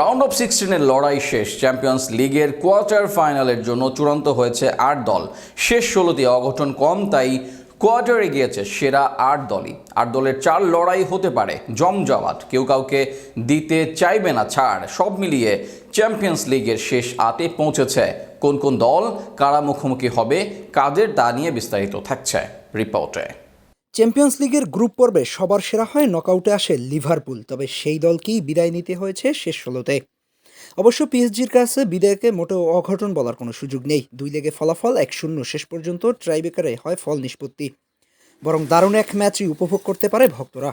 Round of সিক্সটিনের লড়াই শেষ। Champions লিগের কোয়ার্টার ফাইনালের জন্য চূড়ান্ত হয়েছে আট দল। শেষ ষোলোতে অঘটন কম, তাই কোয়ার্টারে গিয়েছে সেরা আট দলই। আট দলের চার লড়াই হতে পারে। জমজমাট, কেউ কাউকে দিতে চাইবে না, ছাড়। সব মিলিয়ে চ্যাম্পিয়ন্স লিগের শেষ আতে পৌঁছেছে। কোন কোন দল, কারা মুখোমুখি হবে, কাদের তা নিয়ে বিস্তারিত থাকছে রিপোর্টে। চ্যাম্পিয়ন্স লিগের গ্রুপ পর্বে সবার সেরা হয় নকআউটে আসে লিভারপুল, তবে সেই দলকেই বিদায় নিতে হয়েছে শেষ ষোলোতে। অবশ্য পিএসজির কাছে বিদায়কে মোটেও অঘটন বলার কোনো সুযোগ নেই। দুই লেগে ফলাফল এক শূন্য, শেষ পর্যন্ত ট্রাইবেকারে হয় ফল নিষ্পত্তি। বরং দারুণ এক ম্যাচই উপভোগ করতে পারে ভক্তরা।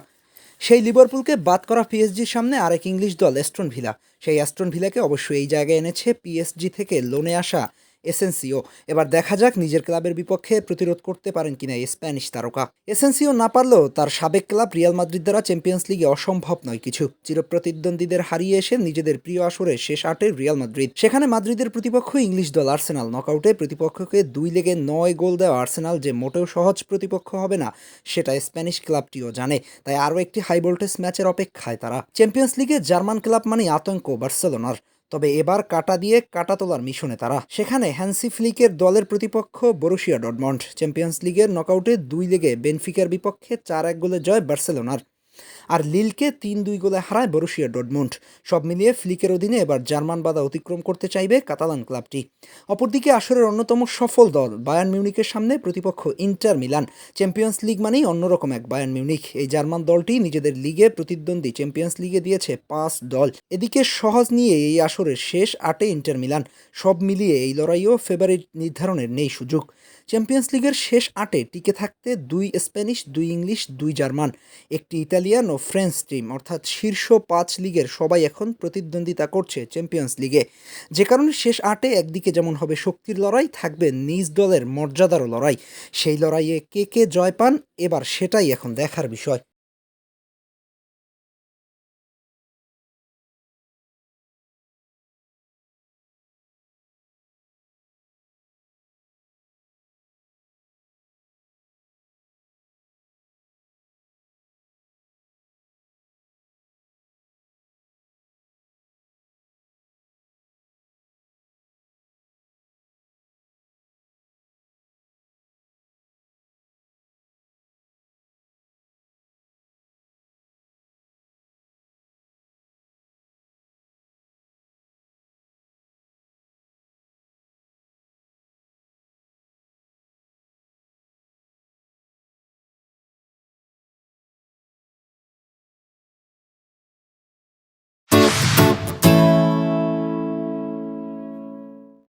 সেই লিভারপুলকে বাদ করা পিএসজির সামনে আরেক ইংলিশ দল, অ্যাস্টন ভিলা। সেই অ্যাস্টন ভিলাকে অবশ্য এই জায়গায় এনেছে পিএসজি থেকে লোনে আসা এসেন্সিও। এবার দেখা যাক নিজের ক্লাবের বিপক্ষে প্রতিরোধ করতে পারেন কিনা এই স্প্যানিশ তারকা। এসেন্সিও না পারলেও তার সাবেক ক্লাব রিয়াল মাদ্রিদ দ্বারা চ্যাম্পিয়ন্স লিগে অসম্ভব নয় কিছু। চিরপ্রতিদ্বন্দ্বীদের হারিয়ে এসে নিজেদের প্রিয় আসরে শেষ আটে রিয়াল মাদ্রিদ। সেখানে মাদ্রিদের প্রতিপক্ষ ইংলিশ দল আর্সেনাল নকআউটে প্রতিপক্ষকে দুই লেগে নয় গোল দেওয়া আর্সেনাল যে মোটেও সহজ প্রতিপক্ষ হবে না, সেটা স্প্যানিশ ক্লাবটিও জানে। তাই আরও একটি হাই ভোল্টেজ ম্যাচের অপেক্ষায় তারা। চ্যাম্পিয়ন্স লিগে জার্মান ক্লাব মানে আতঙ্ক বার্সেলোনার। তবে এবার কাটা দিয়ে কাটা তোলার মিশনে তারা। সেখানে হ্যান্সি ফ্লিকের দলের প্রতিপক্ষ বরুশিয়া ডটমন্ড চ্যাম্পিয়ন্স লিগের নকআউটে দুই লেগে বেনফিকার বিপক্ষে চার এক গোলে জয় বার্সেলোনার। আর লিলকে তিন দুই গোলে হারায় বরুশিয়া ডটমন্ড সব মিলিয়ে ফ্লিকের অধীনে এবার জার্মান বাধা অতিক্রম করতে চাইবে কাতালান ক্লাবটি। অপরদিকে আসরের অন্যতম সফল দল বায়ার্ন মিউনিকের সামনে প্রতিপক্ষ ইন্টার মিলান। চ্যাম্পিয়ন্স লিগ মানেই অন্যরকম এক বায়ার্ন মিউনিক এই জার্মান দলটি নিজেদের লিগে প্রতিদ্বন্দ্বী চ্যাম্পিয়ন্স লিগে দিয়েছে পাঁচ দল। এদিকে সহজ নিয়ে এই আসরের শেষ আটে ইন্টার মিলান। সব মিলিয়ে এই লড়াইও ফেভারিট নির্ধারণের নেই সুযোগ। চ্যাম্পিয়ন্স লিগের শেষ আটে টিকে থাকতে দুই স্প্যানিশ, দুই ইংলিশ, দুই জার্মান। একটি ইতালিয়ান ও ফ্রেঞ্চ টিম, অর্থাৎ শীর্ষ পাঁচ লিগের সবাই এখন প্রতিদ্বন্দ্বিতা করছে চ্যাম্পিয়ন্স লিগে যে কারণে শেষ আটে একদিকে যেমন হবে শক্তির লড়াই, থাকবে নিজ দলের মর্যাদারও লড়াই। সেই লড়াইয়ে কে কে জয় পান, এবার সেটাই এখন দেখার বিষয়।